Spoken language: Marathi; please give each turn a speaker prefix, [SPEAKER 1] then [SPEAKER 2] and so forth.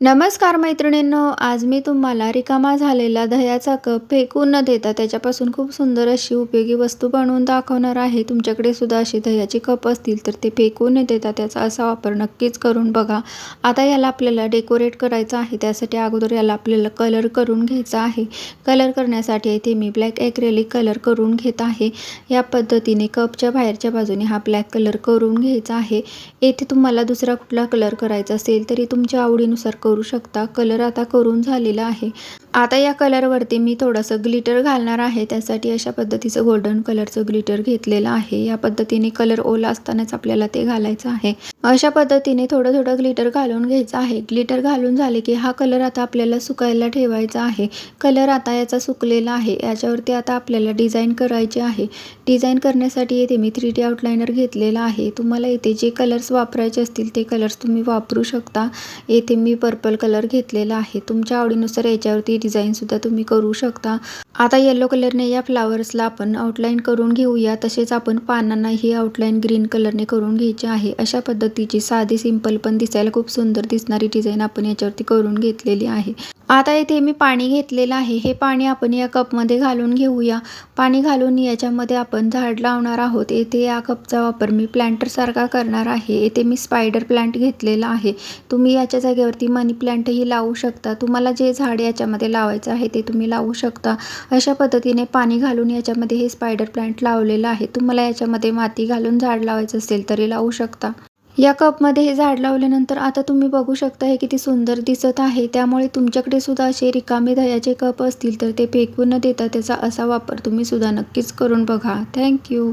[SPEAKER 1] नमस्कार मैत्रिणींनो आज मी तुम्हाला रिकामा झालेला दह्याचा कप फेकून न देता त्याच्यापासून खूप सुंदर अशी उपयोगी वस्तू बनवून दाखवणार आहे. तुमच्याकडे सुद्धा अशी दह्याचे कप असतील तर ते फेकून न देता त्याचा असा वापर नक्कीच करून बघा. आता याला आपल्याला डेकोरेट करायचं आहे. त्यासाठी अगोदर याला आपल्याला कलर करून घ्यायचा आहे. कलर करण्यासाठी इथे मी ब्लॅक ॲक्रेलिक कलर करून घेत आहे. या पद्धतीने कपच्या बाहेरच्या बाजूने हा ब्लॅक कलर करून घ्यायचा आहे. येथे तुम्हाला दुसरा कुठला कलर करायचा असेल तरी तुमच्या आवडीनुसार करू शकता. कलर आता करून झालेला आहे. आता या कलरवरती मी थोडंसं ग्लिटर घालणार आहे. त्यासाठी अशा पद्धतीचं गोल्डन कलरचं ग्लिटर घेतलेलं आहे. या पद्धतीने कलर ओला असतानाच आपल्याला ते घालायचं आहे. अशा पद्धतीने थोडं थोडं ग्लिटर घालून घ्यायचं आहे. ग्लिटर घालून झाले की हा कलर आता आपल्याला सुकायला ठेवायचा आहे. कलर आता याचा सुकलेला आहे. याच्यावरती आता आपल्याला डिझाईन करायचे आहे. डिझाईन करण्यासाठी येथे मी थ्री डी आउटलाइनर घेतलेला आहे. तुम्हाला येथे जे कलर्स वापरायचे असतील ते कलर्स तुम्ही वापरू शकता. येथे मी पर्पल कलर घेतलेला आहे. तुमच्या आवडीनुसार याच्यावरती डिझाईनसुद्धा तुम्ही करू शकता. आता येलो कलरने या फ्लावर्सला आपण आउटलाईन करून घेऊया. तसेच आपण पानांना ही आउटलाईन ग्रीन कलरने करून घ्यायची आहे. अशा पद्धती पद्धतीची साधी सिंपल पण दिसायला खूप सुंदर दिसणारी डिझाईन आपण याच्यावरती करून घेतलेली आहे. आता इथे मी पाणी घेतलेलं आहे. हे पाणी आपण या कपमध्ये घालून घेऊया. पाणी घालून याच्यामध्ये आपण झाड लावणार आहोत. येथे या कपचा वापर मी प्लांटरसारखा करणार आहे. येथे मी स्पायडर प्लांट घेतलेला आहे. तुम्ही याच्या जागेवरती मनी प्लांटही लावू शकता. तुम्हाला जे झाड याच्यामध्ये लावायचं आहे ते तुम्ही लावू शकता. अशा पद्धतीने पाणी घालून याच्यामध्ये हे स्पायडर प्लांट लावलेलं आहे. तुम्हाला याच्यामध्ये माती घालून झाड लावायचं असेल तरी लावू शकता. या कपमध्ये हे झाड लावल्यानंतर आता तुम्ही बघू शकता हे किती सुंदर दिसत आहे. त्यामुळे तुमच्याकडे सुद्धा असे रिकामे दह्याचे कप असतील तर ते फेकून न देता त्याचा असा वापर तुम्ही सुद्धा नक्कीच करून बघा. थँक्यू